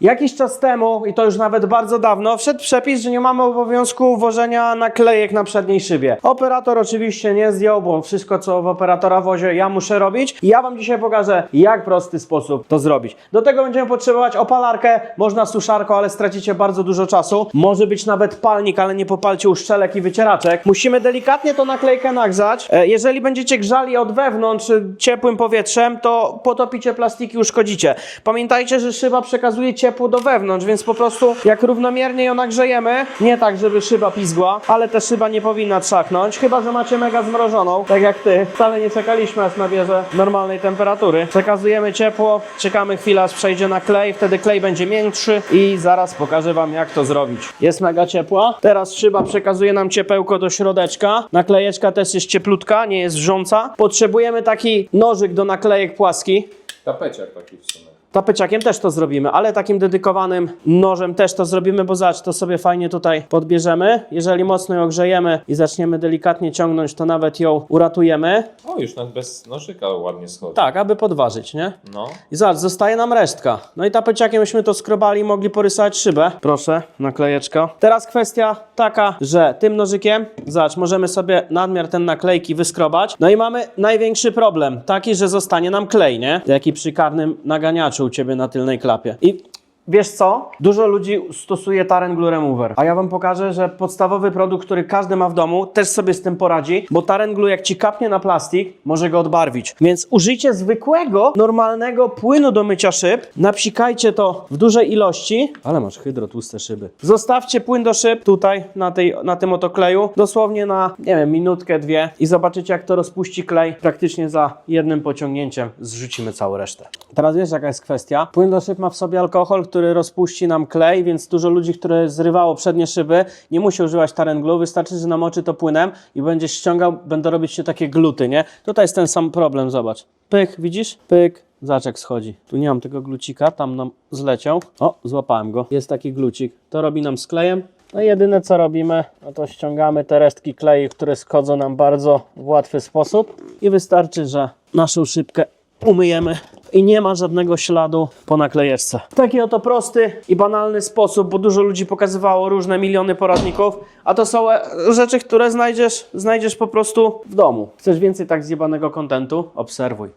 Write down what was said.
Jakiś czas temu, i to już nawet bardzo dawno, wszedł przepis, że nie mamy obowiązku wożenia naklejek na przedniej szybie. Operator oczywiście nie zdjął, bo wszystko co w operatora wozie ja muszę robić. I ja Wam dzisiaj pokażę, jak prosty sposób to zrobić. Do tego będziemy potrzebować opalarkę, można suszarką, ale stracicie bardzo dużo czasu. Może być nawet palnik, ale nie popalcie uszczelek i wycieraczek. Musimy delikatnie tą naklejkę nagrzać. E, Jeżeli będziecie grzali od wewnątrz y, ciepłym powietrzem, to potopicie plastiki, uszkodzicie. Pamiętajcie, że szyba przekazuje ciepło do wewnątrz, więc po prostu jak równomiernie ją nagrzejemy, nie tak, żeby szyba pizgła, ale ta szyba nie powinna trzaknąć, chyba że macie mega zmrożoną, tak jak ty. Wcale nie czekaliśmy, aż nabierze normalnej temperatury. Przekazujemy ciepło, czekamy chwilę, aż przejdzie na klej, wtedy klej będzie miększy i zaraz pokażę wam, jak to zrobić. Jest mega ciepła. Teraz szyba przekazuje nam ciepełko do środeczka. Naklejeczka też jest cieplutka, nie jest wrząca. Potrzebujemy taki nożyk do naklejek płaski. Tapeciak taki w sumie. Tapeciakiem też to zrobimy, ale takim dedykowanym nożem też to zrobimy, bo zobacz, to sobie fajnie tutaj podbierzemy. Jeżeli mocno ją grzejemy i zaczniemy delikatnie ciągnąć, to nawet ją uratujemy. O, już nawet bez nożyka ładnie schodzi. Tak, aby podważyć, nie? No. I zobacz, zostaje nam resztka. No i tapeciakiem myśmy to skrobali, mogli porysować szybę. Proszę, naklejeczka. Teraz kwestia taka, że tym nożykiem, zobacz, możemy sobie nadmiar ten naklejki wyskrobać. No i mamy największy problem, taki, że zostanie nam klej, nie? Jaki przy karnym naganiaczu u Ciebie na tylnej klapie. I Wiesz co? Dużo ludzi stosuje Taren Glue Remover. A ja wam pokażę, że podstawowy produkt, który każdy ma w domu, też sobie z tym poradzi, bo Taren Glue jak ci kapnie na plastik, może go odbarwić. Więc użyjcie zwykłego, normalnego płynu do mycia szyb, napsikajcie to w dużej ilości, ale masz hydro tłuste szyby. Zostawcie płyn do szyb tutaj, na, tej, na tym oto kleju, dosłownie na, nie wiem, minutkę, dwie i zobaczycie jak to rozpuści klej. Praktycznie za jednym pociągnięciem zrzucimy całą resztę. Teraz wiesz jaka jest kwestia? Płyn do szyb ma w sobie alkohol, który rozpuści nam klej, więc dużo ludzi, które zrywało przednie szyby, nie musi używać Taren Glue, wystarczy, że namoczy to płynem i będzie ściągał, będą robić się takie gluty, nie? Tutaj jest ten sam problem, zobacz. Pyk, widzisz? Pyk. Zobacz jak schodzi. Tu nie mam tego glucika, tam nam zleciał. O, złapałem go. Jest taki glucik. To robi nam z klejem. No jedyne co robimy, no to ściągamy te resztki klei, które schodzą nam bardzo w łatwy sposób i wystarczy, że naszą szybkę umyjemy i nie ma żadnego śladu po naklejeczce. Taki oto prosty i banalny sposób, bo dużo ludzi pokazywało różne miliony poradników, a to są e, rzeczy, które znajdziesz, znajdziesz po prostu w domu. Chcesz więcej tak zjebanego kontentu? Obserwuj.